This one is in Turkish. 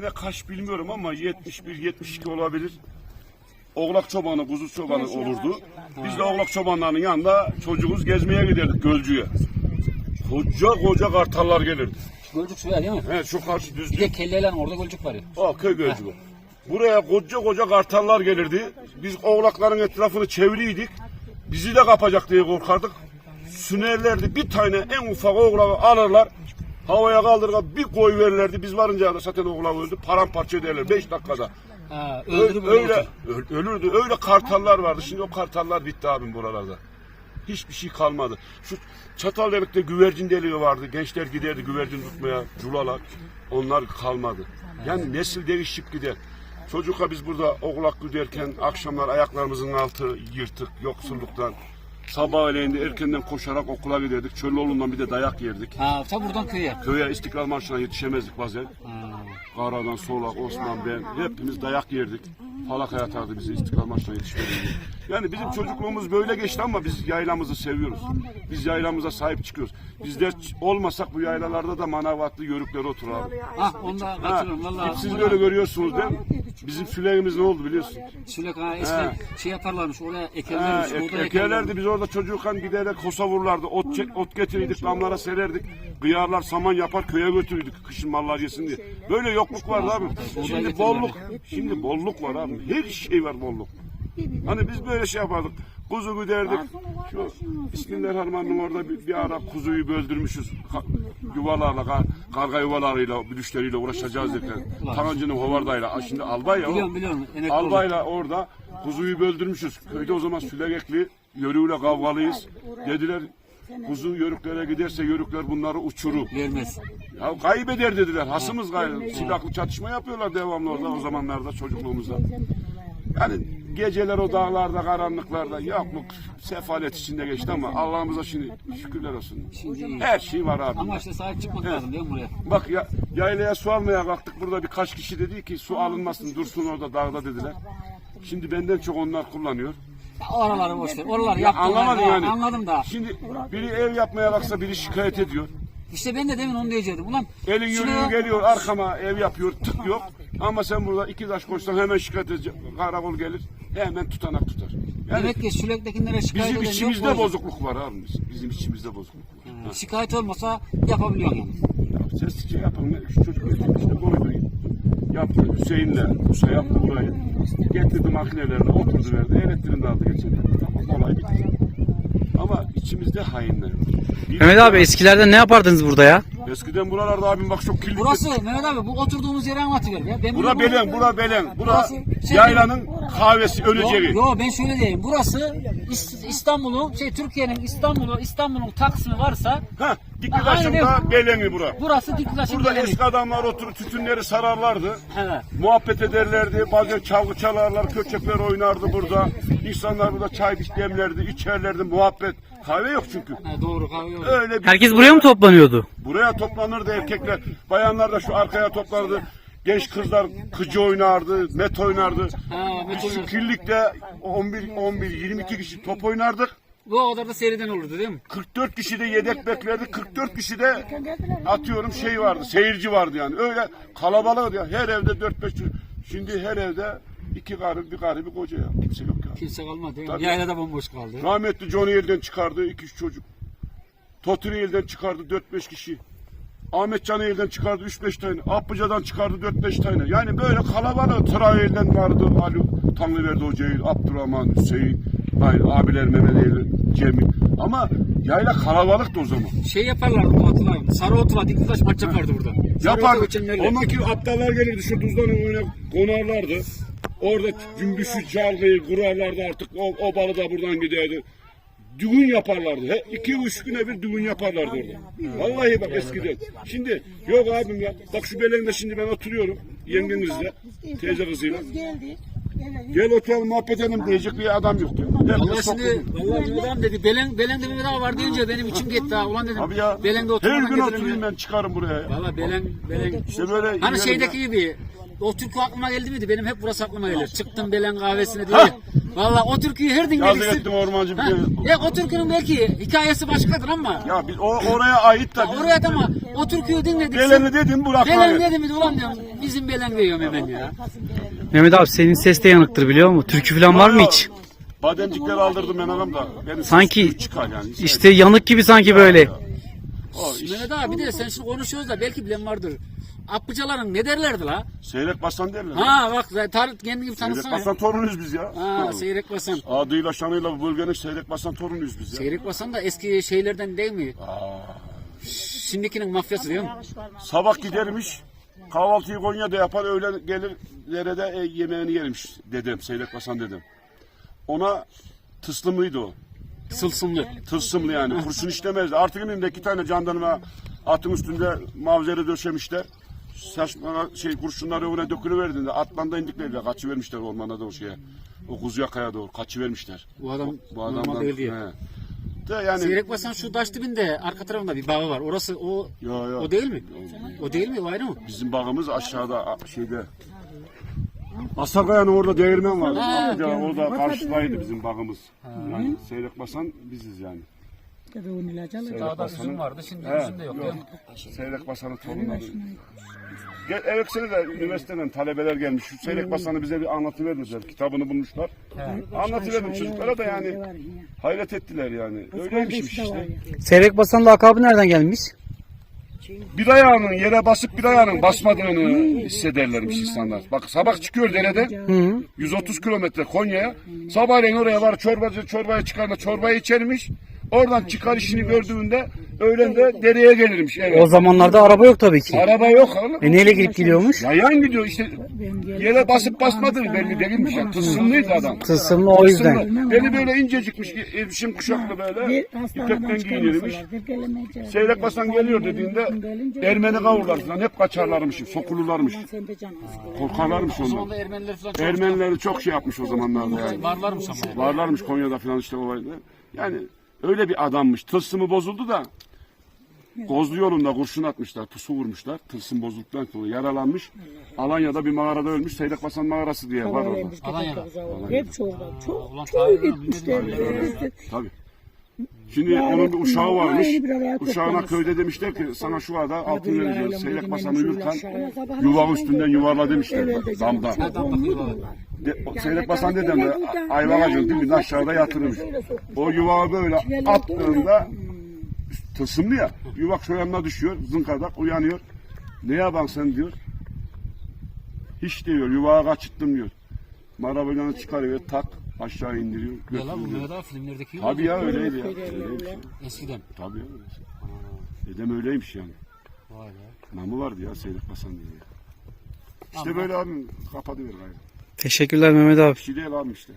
Sene kaç bilmiyorum ama 71-72 olabilir. Oğlak çobanı, kuzu çobanı olurdu. Biz de oğlak çobanlarının yanında çocuğumuz gezmeye giderdik Gölcü'ye. Koca koca kartallar gelirdi. Gölcük suya değil mi? He, şu karşı Bir düzlük. de kelleyle orada gölcük var ya. O köy Gölcü bu. Buraya koca koca kartallar gelirdi. Biz oğlakların etrafını çeviriydik. Bizi de kapacak diye korkardık. Sünerlerdi. Bir tane en ufak oğlağı alırlar. Havaya kaldırırlar. Bir koy verirlerdi. Biz varınca da zaten oğlak öldü. Paramparça ederler 5 dakikada. Ha, Ö- öldürüp öyle. öyle ö- ölürdü. Öyle kartallar vardı. Şimdi o kartallar bitti abim buralarda. Hiçbir şey kalmadı. Şu Çataldelik'te güvercin deliği vardı. Gençler giderdi güvercin tutmaya, culalar. Onlar kalmadı. Yani nesil değişip gider. Çocukla biz burada oğlak güderken akşamlar ayaklarımızın altı yırtık yoksulluktan. Sabahleyin de erkenden koşarak okula giderdik. Çöloğlu'ndan bir de dayak yerdik. Ha, ta buradan köye. Köye İstiklal Marşı'na yetişemezdik bazen. Ha. Karadan, Solak, Osman, ben hepimiz dayak yerdik. Falaka yatardı bizi İstiklal Marşı'na yetişmediğimiz. Yani bizim çocukluğumuz böyle geçti ama biz yaylamızı seviyoruz. Biz yaylamıza sahip çıkıyoruz. Bizler olmasak bu yaylalarda da manavatlı yörükler oturur abi. Ah onda Ha, katılıyorum valla. siz böyle görüyorsunuz değil mi? Bizim sülerimiz ne oldu biliyorsun? Sülek ha eskiden şey yaparlarmış oraya Ha, ekerlermiş. ek- buğday ekerlerdi biz orada çocukken giderek kosa vururlardı. Ot, çek- ot getirirdik damlara sererdik. Kıyarlar saman yapar köye götürürdük kışın mallar yesin diye. Böyle yokluk vardı abi. Şimdi bolluk. Şimdi bolluk var abi. Her şey var bolluk. Hani biz böyle şey yapardık. Kuzu güderdik. Şu Bismillahirrahmanirrahim orada bir, bir ara kuzuyu böldürmüşüz. Ka- yuvalarla, kar, karga yuvalarıyla, bülüşleriyle uğraşacağız derken. Tanancının hovardayla. Şimdi albay ya o. Biliyorum biliyorum. Albayla orada kuzuyu böldürmüşüz. Köyde o zaman sülekekli, yörüğüyle kavgalıyız. Dediler kuzu yörüklere giderse yörükler bunları uçurur. Vermez. Ya kaybeder dediler. Hasımız kaybeder. Silahlı çatışma yapıyorlar devamlı orada o zamanlarda çocukluğumuzda. Yani geceler o dağlarda, karanlıklarda yokluk, sefalet içinde geçti ama Allah'ımıza şimdi şükürler olsun. Her şey var abi. Ama işte sahip çıkmak lazım değil mi buraya? Bak ya, yaylaya su almaya kalktık. Burada birkaç kişi dedi ki su alınmasın dursun orada dağda dediler. Şimdi benden çok onlar kullanıyor. Oraları boş ver. Oraları Ya yaptım. anlamadım yani. Anladım da. Şimdi biri ev yapmaya kalksa biri şikayet ediyor. İşte ben de demin onu diyecektim. Ulan Elin yürüyor şuraya- geliyor arkama ev yapıyor tık yok. Ama sen burada iki taş koysan hemen şikayet edecek. Karakol gelir hemen tutanak tutar. Yani Demek ki sürektekilere şikayet bizim eden yok. içimizde bozuk. bozukluk var abi. Bizim içimizde bozukluk var. Ha, Şikayet olmasa yapabiliyorsun yani. Ya ses şey yapalım. Şu çocuk işte koydu. Yaptı Hüseyin'le. Musa yaptı burayı. Getirdi makinelerle oturdu verdi. Elektriğini de aldı geçen. Tamam olay bitti. İçimizde hainler var. Mehmet abi eskilerde ne yapardınız burada ya? Eskiden buralarda abim bak çok kirli. Burası Mehmet abi bu oturduğumuz yeri anlatıver ya. Ben Bura Belen, bura Belen. Bura Burası şey- yaylanın kahvesi Yo, öleceği. yo ben şöyle diyeyim. Burası İs- İstanbul'un şey Türkiye'nin İstanbul'u İstanbul'un Taksim'i varsa Ha, Aynen Diklidaş'ın da Belen'i bura. burası Diktaş'ın Burada Beleni. eski adamlar oturup tütünleri sararlardı. Evet. Muhabbet ederlerdi. Bazen çalgı çalarlar, köçekler oynardı burada. İnsanlar burada çay demlerdi, içerlerdi, muhabbet. Kahve yok çünkü. Ha, doğru kahve yok. Öyle bir Herkes buraya mı toplanıyordu? buraya toplanırdı erkekler. Bayanlar da şu arkaya toplardı. Genç kızlar kıcı oynardı, met oynardı. Ha, met Biz şu oynardı. kirlikte 11 11 22 kişi top oynardık. Bu odada da seriden olurdu değil mi? 44 kişi de yedek beklerdi. 44 kişi de atıyorum şey vardı. Seyirci vardı yani. Öyle kalabalık ya. Her evde 4-5 çocuk. Şimdi her evde iki karı, bir karı, bir koca ya. Kimse yok ya. Kimse kalmadı değil mi? Tabii. Yaylada bomboş kaldı. Rahmetli Johnny elden çıkardı 2-3 çocuk. Toturi elden çıkardı 4-5 kişi. Ahmet Can'ı elden çıkardı 3-5 tane. Apıca'dan çıkardı 4-5 tane. Yani böyle kalabalık. Tıra elden vardı. Ali Tanrıverdi Hoca el, Abdurrahman, Hüseyin, aynı abiler Mehmet el, Cemil. Ama yayla kalabalıktı o zaman. Şey yaparlardı bu hatırlarım. Sarı otla Diktaş maç yapardı burada. Sarı Yapar. Otla geçenlerle. Ondaki aptallar gelirdi şu tuzdan önüne konarlardı. Orada cümbüşü çalgıyı kurarlardı artık. O, o balı da buradan giderdi. Düğün yaparlardı. He, iki üç güne bir düğün yaparlardı orada. Vallahi bak eskiden. Şimdi yok abim ya. Bak şu belengde şimdi ben oturuyorum. Yengenizle. Teyze kızıyla. Gel oturalım muhabbet edelim diyecek bir adam yok diyor. Vallahi Herkes şimdi vallahi abi dedi Belen Belen'de Mehmet abi var deyince benim içim gitti ha. Ulan dedim Abi ya Belen'de her oturmadan gün oturayım ben çıkarım buraya. ya. Valla Belen Belen İşte böyle Hani şeydeki ya. gibi o türkü aklıma geldi miydi? Benim hep burası aklıma gelir. Çıktım Belen kahvesine diye. Valla o türküyü her Yazık dinlediksin. ettim ormancı bir kere. Ya o türkünün belki hikayesi başkadır ama. Ya biz o, oraya ait Ya biz oraya da ama o türküyü dinlediksin. Beleni dedim Burak Belen abi. dedim mi ulan diyorum. Bizim Belen diyorum hemen ya. Mehmet abi senin ses de yanıktır biliyor musun? Türkü falan var mı hiç? Bademcikleri aldırdım ben ağam da. Benim Sanki çıkar yani. işte yanık gibi sanki böyle. O iş. Mehmet abi bir de sen şimdi konuşuyoruz da belki bilen vardır. Apıcaların ne derlerdi la? Seyrek basan derler. Ha bak tar kendi gibi Seyrek tanısana. basan torunuyuz biz ya. Ha seyrek basan. Adıyla şanıyla bu bölgenin seyrek basan torunuyuz biz ya. Seyrek basan da eski şeylerden değil mi? Şimdikinin mafyası değil mi? Sabah gidermiş. Kahvaltıyı Konya'da yapar, öğlen gelir derede e, yemeğini yermiş dedem, Seyrek Basan dedem. Ona tıslımlıydı o. Sılsımlı. Tılsımlı yani. Kurşun işlemezdi. Artık önünde iki tane jandarma atın üstünde mavzeri döşemişler. Saçma şey kurşunları öne dökülüverdiğinde atlan da indikler ya kaçı vermişler ormana da o şeye. O Kuzyakaya doğru kaçı vermişler. Bu adam, Bu adamdan. normal değil diye. he. De yani Seyrek basan şu taş dibinde arka tarafında bir bağı var. Orası o Yo, yo. o değil mi? O değil mi? O ayrı mı? Bizim bağımız aşağıda şeyde. Asakaya'nın orada değirmen var. Kapıca orada karşıdaydı bizim bağımız. Yani seyrek basan biziz yani. Seyrek Dağda basanın- üzüm vardı. Şimdi He, üzüm de yok. yok. Seyrek basanın torunları. Gel, evet sene de üniversiteden talebeler gelmiş. Şu seyrek basanı bize bir anlatıvermişler. Kitabını bulmuşlar. Anlatıverdim çocuklara da yani hayret ettiler yani. Öyleymişmiş işte. Seyrek basan lakabı nereden gelmiş? Bir ayağının yere basıp bir ayağının basmadığını hissederlermiş insanlar. Bak sabah çıkıyor derede. Hı. 130 kilometre Konya'ya. Sabahleyin oraya var çorbacı çorbaya çıkarma çorbayı içermiş. Oradan çıkar işini gördüğünde öğlen de dereye gelirmiş. O Evet. zamanlarda araba yok tabii ki. Araba yok oğlum. E neyle gidip gidiyormuş? Yayan gidiyor işte yere basıp basmadığı belli değilmiş ya. Tılsımlıydı adam. Tılsımlı o yüzden. Tılsımlı. Beli böyle incecikmiş, elbişim kuşaklı böyle. İpekten giyinirmiş. Seyrek basan geliyor dediğinde Ermeni kavurlar falan hep kaçarlarmış, sokulurlarmış. Korkarlarmış O ondan. Ermenileri çok şey yapmış o zamanlarda yani. varlarmış ama. yani. Varlarmış Konya'da falan işte olaydı. Yani öyle bir adammış. Tılsımı bozuldu da Gozlu yolunda kurşun atmışlar, pusu vurmuşlar. Tılsım bozulduktan sonra yaralanmış. Alanya'da bir mağarada ölmüş. Seyrek Basan mağarası diye var orada. Alanya'da. Hepsi orada. Çok çok gitmişler. Tabii. Şimdi Ya, onun bir uşağı varmış. Uşağına köyde demişler ki sana şu ada altın vereceğiz. Seyrek benim Basan benim uyurken aşağıya. yuva üstünden yuvarla demişler. Damda. De, Seyrek Basan dedem de ayva ağacının dibinde aşağıda yatırmış. O yuvağı böyle attığında tılsımlı ya. Yuvak şu yanına düşüyor. Zınkadak uyanıyor. Ne yapan sen diyor. Hiç diyor yuvağı kaçırttım diyor. Marabayla çıkarıyor tak aşağı indiriyor. Ya lan bu götürüyor. Mehmet filmlerdeki gibi Tabii oldu. ya öyleydi ya. Öyleymiş ya. Eskiden. Tabii ya. Dedem öyleymiş yani. Vay be. Namı vardı ya Seyrek Basan diye. İşte böyle abi kapatıver gayrı. Teşekkürler Mehmet abi. Bir şey değil abi işte.